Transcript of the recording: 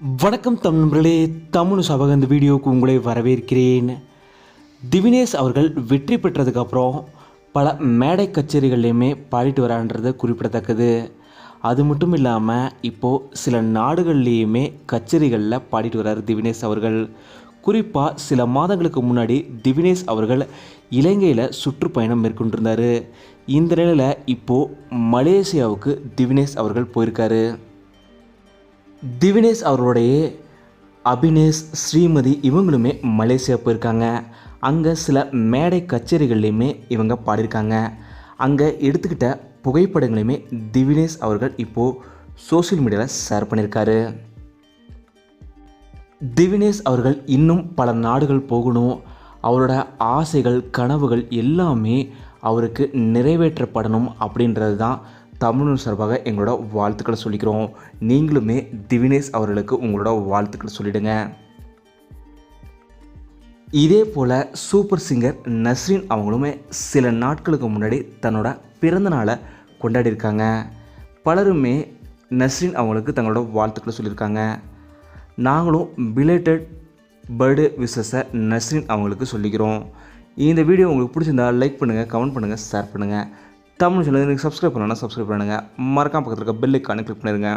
வணக்கம் தமிழ் நண்பர்களே தமிழ் சபக இந்த வீடியோவுக்கு உங்களை வரவேற்கிறேன். திவினேஷ் அவர்கள் வெற்றி பெற்றதுக்கப்புறம் பல மேடை கச்சேரிகள்லையுமே பாடிட்டு வரான்றது குறிப்பிடத்தக்கது. அது மட்டும் இல்லாமல் இப்போது சில நாடுகள்லேயுமே கச்சேரிகளில் பாடிட்டு வர்றார் திவினேஷ் அவர்கள். குறிப்பாக சில மாதங்களுக்கு முன்னாடி திவினேஷ் அவர்கள் இலங்கையில் சுற்றுப்பயணம் மேற்கொண்டிருந்தார். இந்த நிலையில் இப்போது மலேசியாவுக்கு திவினேஷ் அவர்கள் போயிருக்காரு. திவினேஷ் அவர்களுடைய அபினேஷ் ஸ்ரீமதி இவங்களுமே மலேசியா போயிருக்காங்க. அங்கே சில மேடை கச்சேரிகள்லையுமே இவங்க பாடியிருக்காங்க. அங்கே எடுத்துக்கிட்ட புகைப்படங்களையுமே திவினேஷ் அவர்கள் இப்போது சோஷியல் மீடியாவில் ஷேர் பண்ணியிருக்காரு. திவினேஷ் அவர்கள் இன்னும் பல நாடுகள் போகணும். அவரோட ஆசைகள் கனவுகள் எல்லாமே அவருக்கு நிறைவேற்றப்படணும் அப்படின்றது தான் தமிழ் சார்பாக எங்களோட வாழ்த்துக்களை சொல்லிக்கிறோம். நீங்களுமே திவினேஷ் அவர்களுக்கு உங்களோட வாழ்த்துக்களை சொல்லிடுங்க. இதே போல் சூப்பர் சிங்கர் நஸ்ரின் அவங்களுமே சில நாட்களுக்கு முன்னாடி தன்னோட பிறந்த நாளை கொண்டாடியிருக்காங்க. பலருமே நஸ்ரின் அவங்களுக்கு தங்களோட வாழ்த்துக்களை சொல்லியிருக்காங்க. நாங்களும் பிலேட்டட் பர்த்டே விசஸை நஸ்ரின் அவங்களுக்கு சொல்லிக்கிறோம். இந்த வீடியோ உங்களுக்கு பிடிச்சிருந்தா லைக் பண்ணுங்கள் கமெண்ட் பண்ணுங்கள் ஷேர் பண்ணுங்கள் தமிழ் எனக்கு சப்ஸ்கிரைப் பண்ணலாம் சப்ஸ்கிரைப் பண்ணுங்கள் மறக்காம பக்கத்தில் இருக்க பெல்லைக்கானு கிளிக் பண்ணிடுங்க